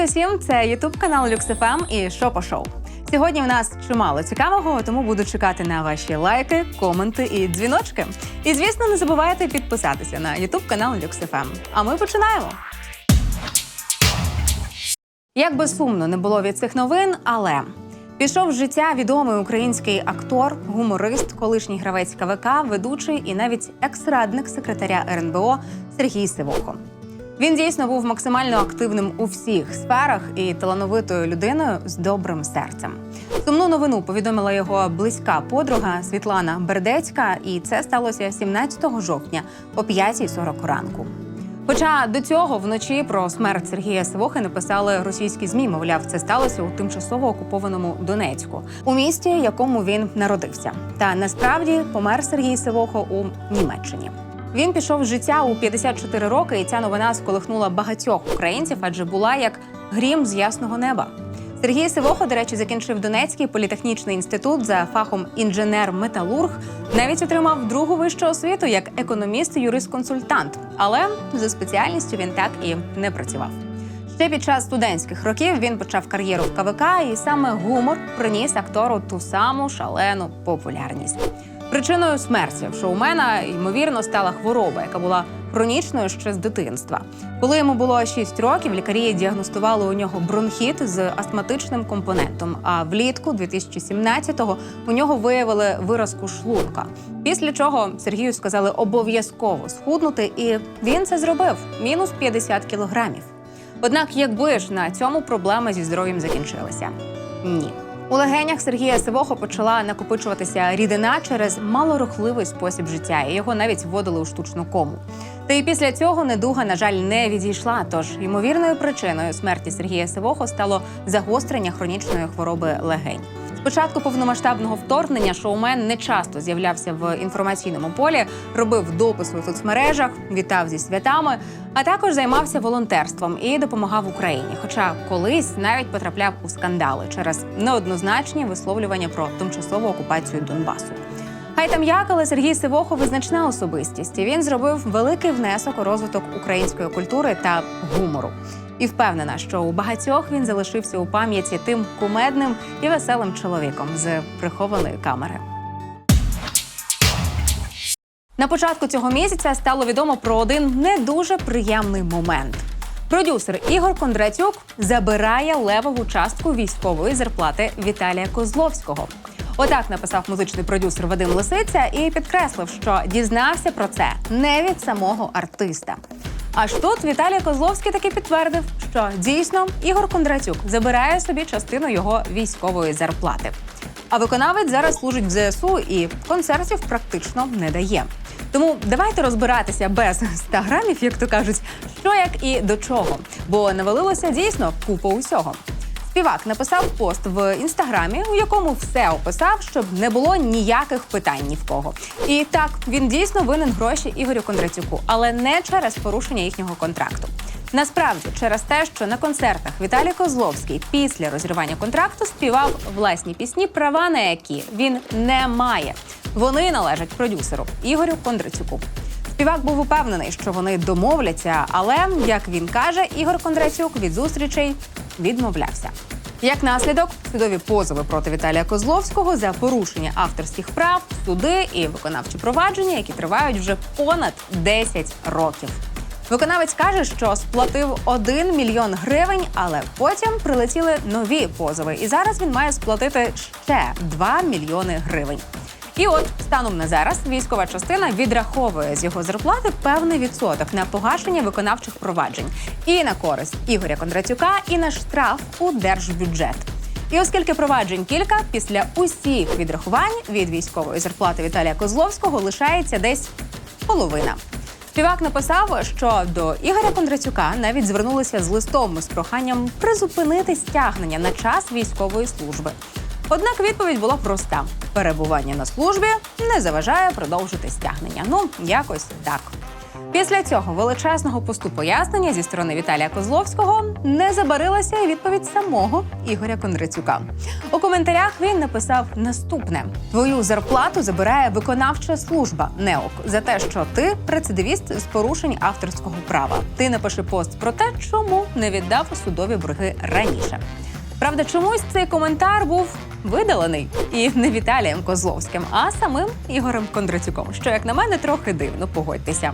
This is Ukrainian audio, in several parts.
Привіт усім! Це Ютуб канал LuxFM і Шопо Шоу. Сьогодні в нас чимало цікавого, тому буду чекати на ваші лайки, коменти і дзвіночки. І звісно, не забувайте підписатися на Ютуб канал LuxFM. А ми починаємо. Як би сумно не було від цих новин, але пішов з життя відомий український актор, гуморист, колишній гравець КВК, ведучий і навіть екс-радник секретаря РНБО Сергій Сивохо. Він дійсно був максимально активним у всіх сферах і талановитою людиною з добрим серцем. Сумну новину повідомила його близька подруга Світлана Бердецька, і це сталося 17 жовтня о 5.40 ранку. Хоча до цього вночі про смерть Сергія Сивохи написали російські змі. Мовляв, це сталося у тимчасово окупованому Донецьку, у місті, якому він народився. Та насправді помер Сергій Сивохо у Німеччині. Він пішов з життя у 54 роки, і ця новина сколихнула багатьох українців, адже була як грім з ясного неба. Сергій Сивохо, до речі, закінчив Донецький політехнічний інститут за фахом інженер-металург. Навіть отримав другу вищу освіту як економіст і юрист-консультант. Але за спеціальністю він так і не працював. Ще під час студентських років він почав кар'єру в КВК, і саме гумор приніс актору ту саму шалену популярність. Причиною смерті в шоумена ймовірно стала хвороба, яка була хронічною ще з дитинства. Коли йому було 6 років, лікарі діагностували у нього бронхіт з астматичним компонентом. А влітку 2017-го у нього виявили виразку шлунка. Після чого Сергію сказали обов'язково схуднути, і він це зробив мінус 50 кілограмів. Однак, якби ж на цьому проблеми зі здоров'ям закінчилися? Ні. У легенях Сергія Сивохо почала накопичуватися рідина через малорухливий спосіб життя, і його навіть вводили у штучну кому. Та й після цього недуга, на жаль, не відійшла. Тож ймовірною причиною смерті Сергія Сивохо стало загострення хронічної хвороби легень. Спочатку повномасштабного вторгнення шоумен не часто з'являвся в інформаційному полі, робив дописи у соцмережах, вітав зі святами, а також займався волонтерством і допомагав Україні. Хоча колись навіть потрапляв у скандали через неоднозначні висловлювання про тимчасову окупацію Донбасу. Хай там Сергій Сивохо визначна особистість. Він зробив великий внесок у розвиток української культури та гумору. І впевнена, що у багатьох він залишився у пам'яті тим кумедним і веселим чоловіком з прихованої камери. На початку цього місяця стало відомо про один не дуже приємний момент. Продюсер Ігор Кондратюк забирає левову частку військової зарплати Віталія Козловського. Отак написав музичний продюсер Вадим Лисиця і підкреслив, що дізнався про це не від самого артиста. Аж тут Віталій Козловський таки підтвердив, що дійсно Ігор Кондратюк забирає собі частину його військової зарплати. А виконавець зараз служить в ЗСУ і концертів практично не дає. Тому давайте розбиратися без 100 грамів, як то кажуть, що як і до чого, бо навалилося дійсно купа усього. Співак написав пост в інстаграмі, у якому все описав, щоб не було ніяких питань ні в кого. І так він дійсно винен гроші Ігорю Кондратюку, але не через порушення їхнього контракту. Насправді, через те, що на концертах Віталій Козловський після розірвання контракту співав власні пісні, права на які він не має. Вони належать продюсеру Ігорю Кондратюку. Співак був упевнений, що вони домовляться, але як він каже, Ігор Кондратюк від зустрічей відмовлявся. Як наслідок, судові позови проти Віталія Козловського за порушення авторських прав, суди і виконавчі провадження, які тривають вже понад 10 років. Виконавець каже, що сплатив 1 мільйон гривень, але потім прилетіли нові позови, і зараз він має сплатити ще 2 мільйони гривень. І от станом на зараз військова частина відраховує з його зарплати певний відсоток на погашення виконавчих проваджень і на користь Ігоря Кондратюка, і на штраф у держбюджет. І оскільки проваджень кілька, після усіх відрахувань від військової зарплати Віталія Козловського лишається десь половина. Співак написав, що до Ігоря Кондратюка навіть звернулися з листом з проханням призупинити стягнення на час військової служби. Однак відповідь була проста: перебування на службі не заважає продовжити стягнення. Ну, якось так. Після цього величезного посту пояснення зі сторони Віталія Козловського не забарилася і відповідь самого Ігоря Кондрацюка. У коментарях він написав наступне: твою зарплату забирає виконавча служба НЕОК за те, що ти рецидивіст з порушень авторського права. Ти напиши пост про те, чому не віддав судові борги раніше. Правда, чомусь цей коментар був видалений і не Віталієм Козловським, а самим Ігорем Кондрацюком, що, як на мене, трохи дивно, погодьтеся.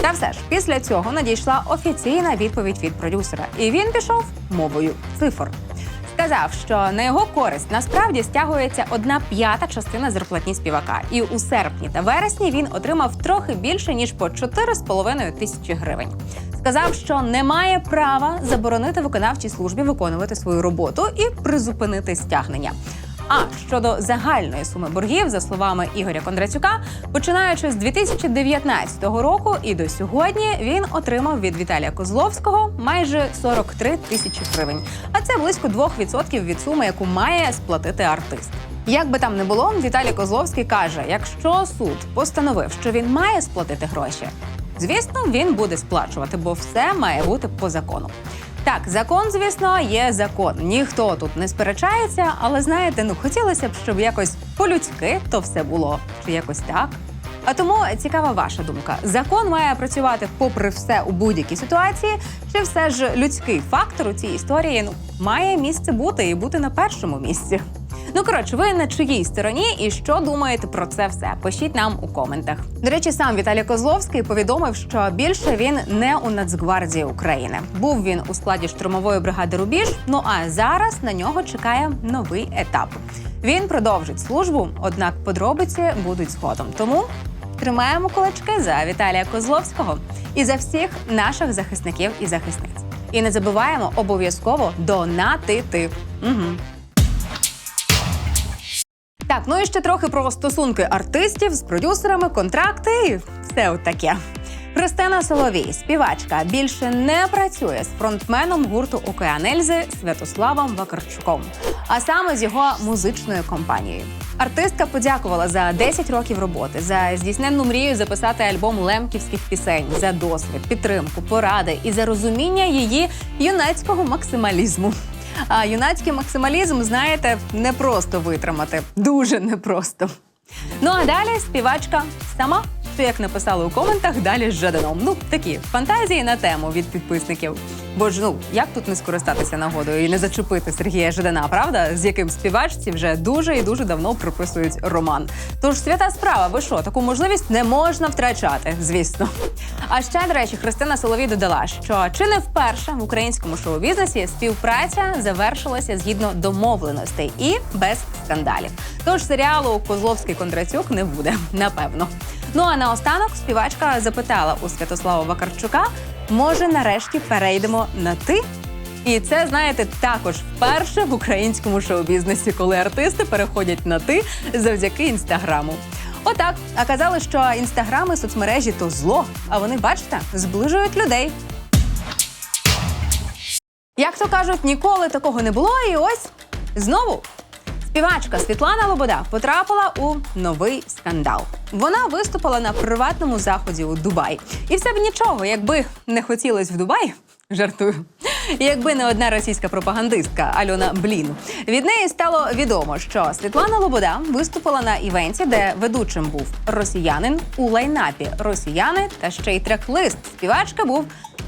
Та все ж, після цього надійшла офіційна відповідь від продюсера, і він пішов мовою цифр. Сказав, що на його користь насправді стягується одна п'ята частина зарплатні співака, і у серпні та вересні він отримав трохи більше ніж по 4,5 тисячі гривень. Сказав, що не має права заборонити виконавчій службі виконувати свою роботу і призупинити стягнення. А щодо загальної суми боргів, за словами Ігоря Кондрацюка, починаючи з 2019 року і до сьогодні він отримав від Віталія Козловського майже 43 тисячі гривень. А це близько 2% від суми, яку має сплатити артист. Як би там не було, Віталій Козловський каже: якщо суд постановив, що він має сплатити гроші, звісно, він буде сплачувати, бо все має бути по закону. Так, закон, звісно, є закон. Ніхто тут не сперечається, але знаєте, ну хотілося б, щоб якось по-людськи то все було, чи якось так. А тому цікава ваша думка: закон має працювати попри все у будь-якій ситуації, чи все ж людський фактор у цій історії ну має місце бути і бути на першому місці. Ну коротше, ви на чиїй стороні і що думаєте про це все? Пишіть нам у коментах. До речі, сам Віталій Козловський повідомив, що більше він не у Нацгвардії України. Був він у складі штурмової бригади Рубіж. Ну а зараз на нього чекає новий етап. Він продовжить службу, однак подробиці будуть згодом. Тому тримаємо кулачки за Віталія Козловського і за всіх наших захисників і захисниць. І не забуваємо обов'язково донатити. Угу. Так, ну і ще трохи про стосунки артистів з продюсерами, контракти і все от таке. Христина Соловій, співачка, більше не працює з фронтменом гурту Океан Ельзи Святославом Вакарчуком, а саме з його музичною компанією. Артистка подякувала за 10 років роботи, за здійсненну мрію записати альбом лемківських пісень, за досвід, підтримку, поради і за розуміння її юнацького максималізму. А юнацький максималізм, знаєте, не просто витримати. Дуже непросто. Ну а далі співачка сама. Що як написали у коментах, далі з Жаданом. Ну такі фантазії на тему від підписників. Бо ж ну як тут не скористатися нагодою і не зачепити Сергія Жадана, правда, з яким співачці вже дуже і дуже давно приписують роман. Тож свята справа, ви що, таку можливість не можна втрачати, звісно. А ще, до речі, Христина Соловій додала, що чи не вперше в українському шоу-бізнесі співпраця завершилася згідно домовленостей і без скандалів. Тож серіалу Козловський Кондрацюк не буде, напевно. Ну а наостанок співачка запитала у Святослава Вакарчука: може, нарешті перейдемо на ти? І це знаєте також вперше в українському шоу-бізнесі, коли артисти переходять на ти завдяки інстаграму. Отак, а казали, що інстаграми соцмережі то зло, а вони, бачите, зближують людей. Як то кажуть, ніколи такого не було, і ось знову. Співачка Світлана Лобода потрапила у новий скандал. Вона виступила на приватному заході у Дубай. І все б нічого, якби не хотілось в Дубай. Жартую. Якби не одна російська пропагандистка Альона Блін, від неї стало відомо, що Світлана Лобода виступила на івенті, де ведучим був росіянин у лайнапі росіяни та ще й трек-лист співачка був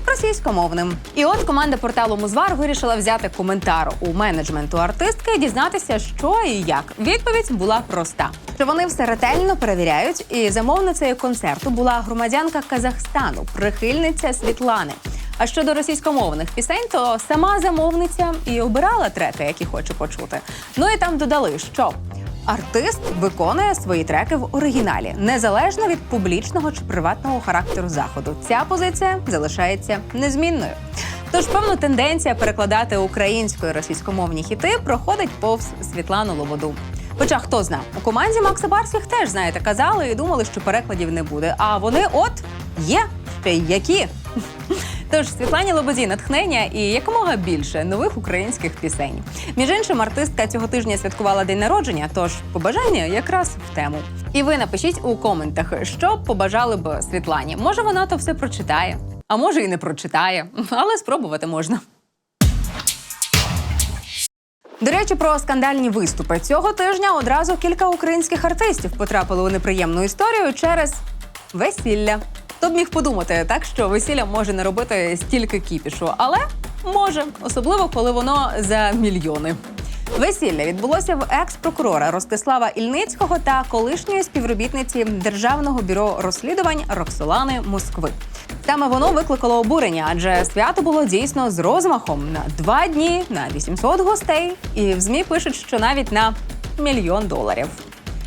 російськомовним. І от команда порталу Музвар вирішила взяти коментар у менеджменту артистки і дізнатися, що і як. Відповідь була проста: що вони все ретельно перевіряють, і замовницею концерту була громадянка Казахстану, прихильниця Світлани. А щодо російськомовних пісень, то сама замовниця і обирала треки, які хоче почути. Ну і там додали, що артист виконує свої треки в оригіналі, незалежно від публічного чи приватного характеру заходу. Ця позиція залишається незмінною. Тож, певно, тенденція перекладати українською російськомовні хіти проходить повз Світлану Лободу. Хоча хто зна, у команді Макса Барських теж знаєте, казали і думали, що перекладів не буде. А вони от є ще які. Тож Світлані Лободі натхнення і якомога більше нових українських пісень. Між іншим, артистка цього тижня святкувала день народження, тож побажання якраз в тему. І ви напишіть у коментах, що побажали б Світлані. Може, вона то все прочитає, а може і не прочитає, але спробувати можна. До речі, про скандальні виступи цього тижня одразу кілька українських артистів потрапили у неприємну історію через весілля. Хто б міг подумати, так що весілля може не робити стільки кіпішу, але може, особливо коли воно за мільйони. Весілля відбулося в екс-прокурора Ростислава Ільницького та колишньої співробітниці Державного бюро розслідувань Роксолани Москви. Саме воно викликало обурення, адже свято було дійсно з розмахом на два дні, на 800 гостей, і в змі пишуть, що навіть на мільйон доларів.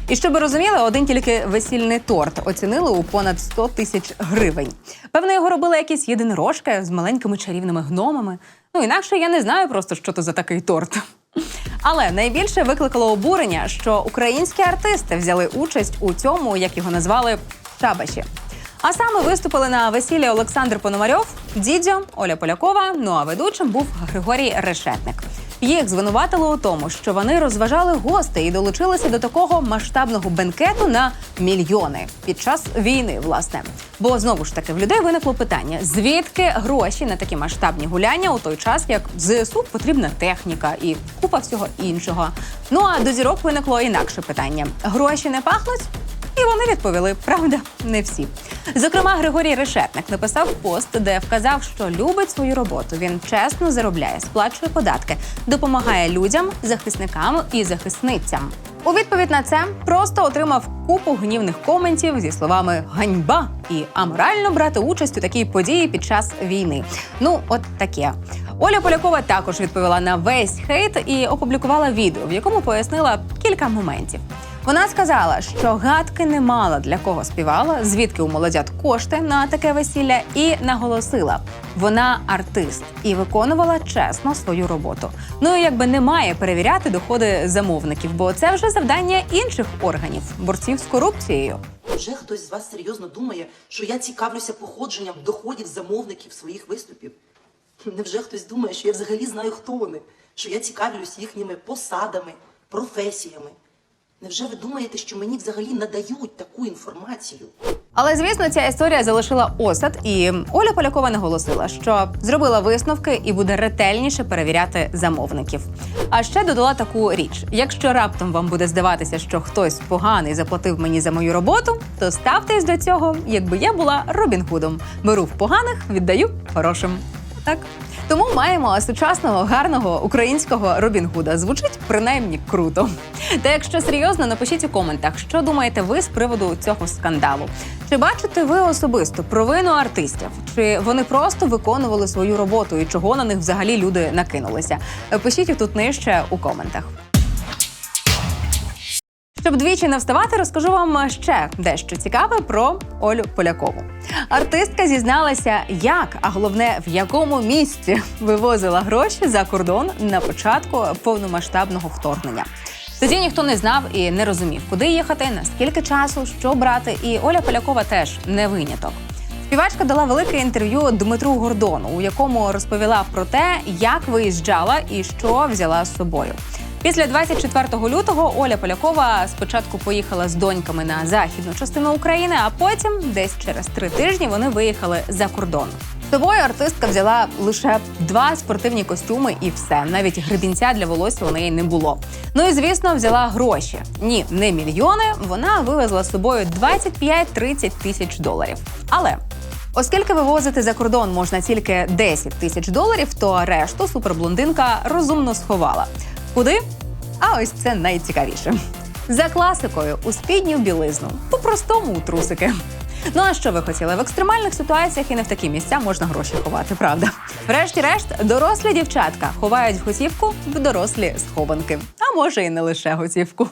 І щоб ви розуміли, один тільки весільний торт оцінили у понад 100 тисяч гривень. Певно, його робили якісь єдинорожки з маленькими чарівними гномами. Ну інакше я не знаю просто, що то за такий торт. Але найбільше викликало обурення, що українські артисти взяли участь у цьому, як його назвали, шабаші. А саме виступили на весіллі Олександр Пономарьов, Дідьо, Оля Полякова. Ну а ведучим був Григорій Решетник. Їх звинуватили у тому, що вони розважали гостей і долучилися до такого масштабного бенкету на мільйони під час війни, власне. Бо знову ж таки в людей виникло питання: звідки гроші на такі масштабні гуляння у той час, як ЗСУ потрібна техніка і купа всього іншого. Ну а до зірок виникло інакше питання: гроші не пахнуть? І вони відповіли, правда, не всі. Зокрема, Григорій Решетник написав пост, де вказав, що любить свою роботу. Він чесно заробляє, сплачує податки, допомагає людям, захисникам і захисницям. У відповідь на це просто отримав купу гнівних коментів зі словами ганьба і аморально брати участь у такій події під час війни. Ну, от таке. Оля Полякова також відповіла на весь хейт і опублікувала відео, в якому пояснила кілька моментів. Вона сказала, що гадки не мала для кого співала, звідки у молодят кошти на таке весілля, і наголосила, вона артист і виконувала чесно свою роботу. Ну і якби не має перевіряти доходи замовників, бо це вже завдання інших органів борців з корупцією. Вже хтось з вас серйозно думає, що я цікавлюся походженням доходів замовників своїх виступів? Невже хтось думає, що я взагалі знаю, хто вони? Що я цікавлюсь їхніми посадами, професіями? Невже ви думаєте, що мені взагалі надають таку інформацію? Але звісно, ця історія залишила осад, і Оля Полякова наголосила, що зробила висновки і буде ретельніше перевіряти замовників. А ще додала таку річ: якщо раптом вам буде здаватися, що хтось поганий заплатив мені за мою роботу, то ставтесь до цього, якби я була Робін Гудом. Беру в поганих, віддаю хорошим. Так. Тому маємо сучасного гарного українського Робін Гуда. Звучить принаймні круто. Та якщо серйозно, напишіть у коментах, що думаєте ви з приводу цього скандалу. Чи бачите ви особисто провину артистів? Чи вони просто виконували свою роботу і чого на них взагалі люди накинулися? Пишіть тут нижче у коментах. Щоб двічі не вставати, розкажу вам ще дещо цікаве про Олю Полякову. Артистка зізналася, як, а головне, в якому місці вивозила гроші за кордон на початку повномасштабного вторгнення. Тоді ніхто не знав і не розумів, куди їхати, на скільки часу, що брати. І Оля Полякова теж не виняток. Співачка дала велике інтерв'ю Дмитру Гордону, у якому розповіла про те, як виїжджала і що взяла з собою. Після 24 лютого Оля Полякова спочатку поїхала з доньками на західну частину України, а потім, десь через три тижні, вони виїхали за кордон. З собою артистка взяла лише два спортивні костюми і все. Навіть гребінця для волосся у неї не було. Ну і звісно, взяла гроші. Ні, не мільйони. Вона вивезла з собою 25-30 тисяч доларів. Але Оскільки вивозити за кордон можна тільки 10 тисяч доларів, то решту суперблондинка розумно сховала. Куди? А ось це найцікавіше. За класикою у спідню білизну, по-простому у трусики. Ну а що ви хотіли? В екстремальних ситуаціях і не в такі місця можна гроші ховати, правда? Врешті-решт, дорослі дівчатка ховають готівку в дорослі схованки. А може і не лише готівку.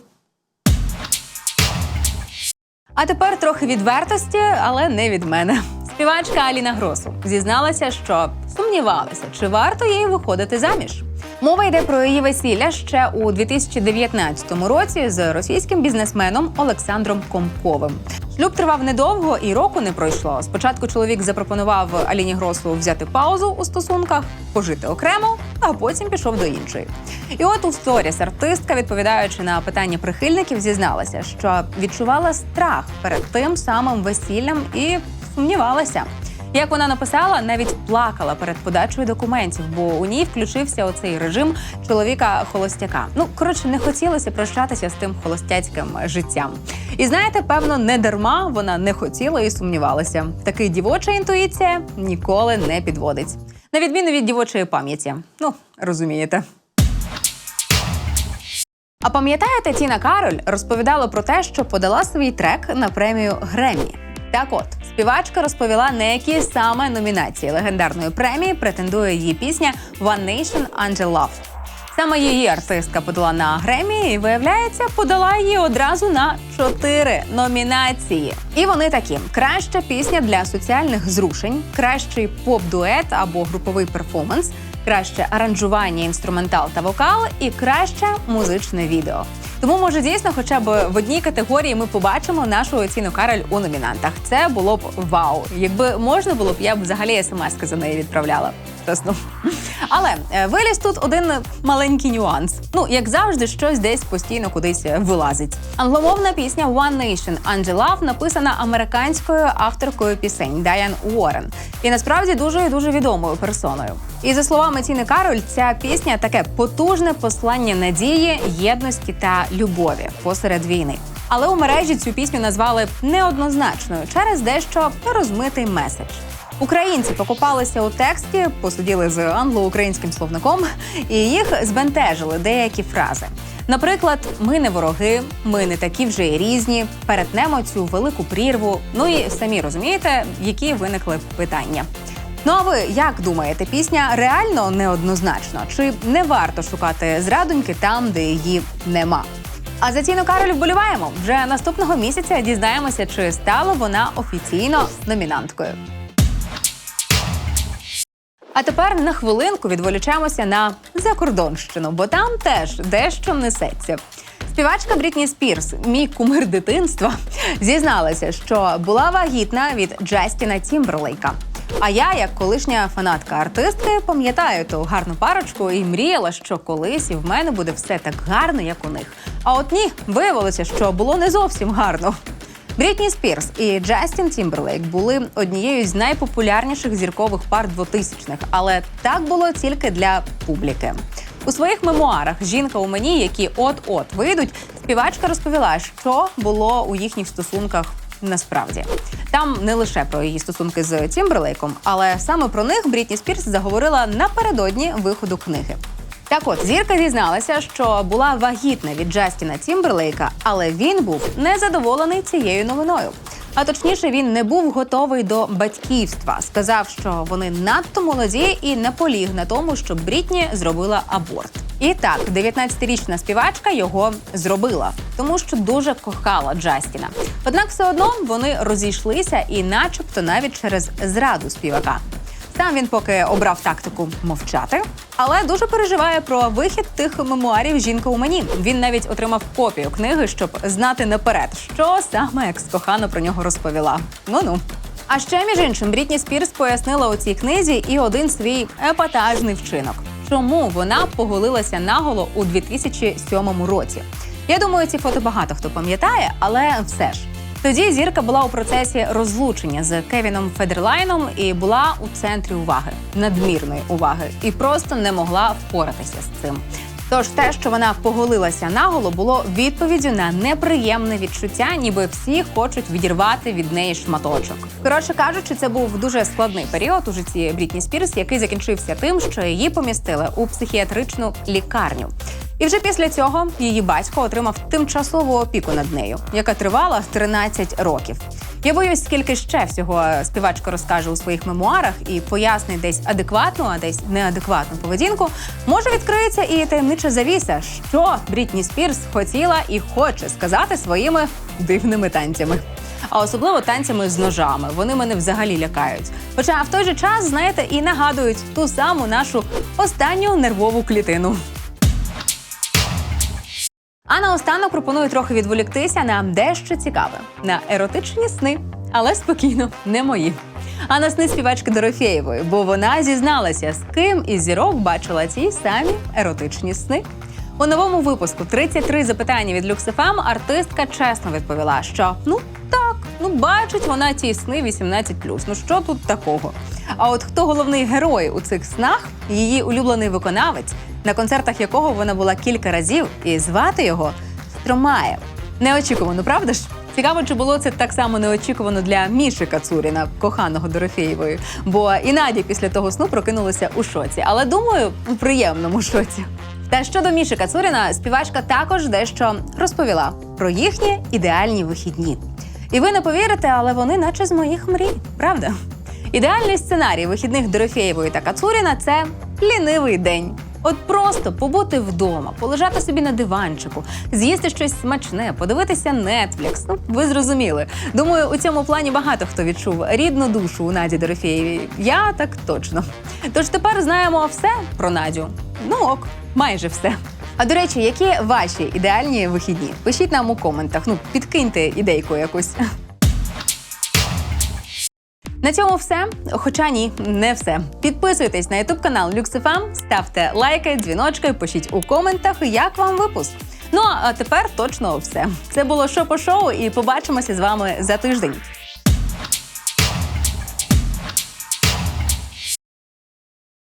А тепер трохи відвертості, але не від мене. Співачка Аліна Гросу зізналася, що сумнівалася, чи варто їй виходити заміж. Мова йде про її весілля ще у 2019 році з російським бізнесменом Олександром Комковим. Шлюб тривав недовго і року не пройшло. Спочатку чоловік запропонував Аліні Гросу взяти паузу у стосунках, пожити окремо, а потім пішов до іншої. І от у сторіс артистка, відповідаючи на питання прихильників, зізналася, що відчувала страх перед тим самим весіллям і сумнівалася. Як вона написала, навіть плакала перед подачею документів, бо у ній включився оцей режим чоловіка холостяка. Ну коротше, не хотілося прощатися з тим холостяцьким життям. І знаєте, певно, не дарма вона не хотіла і сумнівалася. Такий дівоча інтуїція ніколи не підводить, на відміну від дівочої пам'яті. Ну розумієте. А пам'ятаєте, Тіна Кароль розповідала про те, що подала свій трек на премію Греммі. Так от, співачка розповіла, на які саме номінації легендарної премії претендує її пісня One Nation Under Love. Саме її артистка подала на Гремі і, виявляється, подала її одразу на чотири номінації. І вони такі: краща пісня для соціальних зрушень, кращий поп-дует або груповий перформанс, краще аранжування, інструментал та вокал і краще музичне відео. Тому, може, дійсно, хоча б в одній категорії ми побачимо нашу оціну Кароль у номінантах. Це було б вау. Якби можна було б, я б взагалі смс за неї відправляла. Чесно. Але е, виліз тут один маленький нюанс. Ну, як завжди, щось десь постійно кудись вилазить. Англомовна пісня One Nation Under Love написана американською авторкою пісень Дайан Уоррен. І насправді дуже і дуже відомою персоною. І за словами Тіни Кароль, ця пісня таке потужне послання надії, єдності та любові посеред війни. Але у мережі цю пісню назвали неоднозначною через дещо розмитий меседж. Українці покопалися у тексті, посиділи з англо-українським словником, і їх збентежили деякі фрази. Наприклад, ми не вороги, ми не такі вже й різні, перетнемо цю велику прірву. Ну і самі розумієте, які виникли питання. Ну а ви як думаєте, пісня реально неоднозначна? Чи не варто шукати зрадоньки там, де її нема? А за Тіну Кароль вболіваємо. Вже наступного місяця дізнаємося, чи стала вона офіційно номінанткою. А тепер на хвилинку відволічемося на закордонщину, бо там теж дещо несеться. Співачка Брітні Спірс, мій кумир дитинства, зізналася, що була вагітна від Джастіна Тімберлейка. А я, як колишня фанатка артистки, пам'ятаю ту гарну парочку і мріяла, що колись і в мене буде все так гарно, як у них. А от ні, виявилося, що було не зовсім гарно. Брітні Спірс і Джастін Тімберлейк були однією з найпопулярніших зіркових пар 2000-х, але так було тільки для публіки. У своїх мемуарах Жінка у мені, які от-от вийдуть, співачка розповіла, що було у їхніх стосунках насправді. Там не лише про її стосунки з Тімберлейком, але саме про них Брітні Спірс заговорила напередодні виходу книги. Так от зірка зізналася, що була вагітна від Джастіна Тімберлейка, але він був незадоволений цією новиною. А точніше, він не був готовий до батьківства. Сказав, що вони надто молоді і не поліг на тому, щоб Брітні зробила аборт. І так, 19-річна співачка його зробила, тому що дуже кохала Джастіна. Однак, все одно вони розійшлися, і, начебто, навіть через зраду співака. Сам він поки обрав тактику мовчати, але дуже переживає про вихід тих мемуарів Жінка у мені. Він навіть отримав копію книги, щоб знати наперед, що саме екс-кохана про нього розповіла. Ну ну. А ще між іншим Брітні Спірс пояснила у цій книзі і один свій епатажний вчинок. Чому вона поголилася наголо у 2007 році? Я думаю, ці фото багато хто пам'ятає, але все ж. Тоді зірка була у процесі розлучення з Кевіном Федерлайном і була у центрі уваги, надмірної уваги, і просто не могла впоратися з цим. Тож те, що вона поголилася наголо, було відповіддю на неприємне відчуття, ніби всі хочуть відірвати від неї шматочок. Коротше кажучи, це був дуже складний період у житті Брітні Спірс, який закінчився тим, що її помістили у психіатричну лікарню. І вже після цього її батько отримав тимчасову опіку над нею, яка тривала 13 років. Я боюсь, скільки ще всього співачка розкаже у своїх мемуарах і пояснить десь адекватну, а десь неадекватну поведінку. Може відкриється і таємнича завіса, що Брітні Спірс хотіла і хоче сказати своїми дивними танцями. а особливо танцями з ножами. Вони мене взагалі лякають. Хоча в той же час, знаєте, і нагадують ту саму нашу останню нервову клітину. Наостанок пропоную трохи відволіктися на дещо цікаве на еротичні сни, але спокійно, не мої. А на сни співачки Дорофєєвої, бо вона зізналася, з ким із зірок бачила ті самі еротичні сни. У новому випуску «33 запитання від Люксифам артистка чесно відповіла, що ну так, ну бачить вона ті сни 18+. Ну що тут такого? А от хто головний герой у цих снах? Її улюблений виконавець, на концертах якого вона була кілька разів, і звати його Стромаєв. Неочікувано, правда ж? Цікаво, чи було це так само неочікувано для Міші Кацуріна, коханого Дорофєєвої. Бо і Наді після того сну прокинулася у шоці. Але думаю, у приємному шоці. Та щодо Міші Кацуріна, співачка також дещо розповіла про їхні ідеальні вихідні. І ви не повірите, але вони наче з моїх мрій, правда? Ідеальний сценарій вихідних Дорофєєвої та Кацуріна це лінивий день. От просто побути вдома, полежати собі на диванчику, з'їсти щось смачне, подивитися Netflix. Ну, ви зрозуміли. Думаю, у цьому плані багато хто відчув рідну душу у Наді Дорофєєвій. Я так точно. Тож тепер знаємо все про Надю. Ну ок, майже все. А до речі, які ваші ідеальні вихідні? Пишіть нам у коментах. Ну, підкиньте ідейку якусь. На цьому все. Хоча ні, не все. Підписуйтесь на ютуб канал LuxFM, ставте лайки, дзвіночки, пишіть у коментах, як вам випуск. Ну а тепер точно все. Це було шо по шоу, і побачимося з вами за тиждень.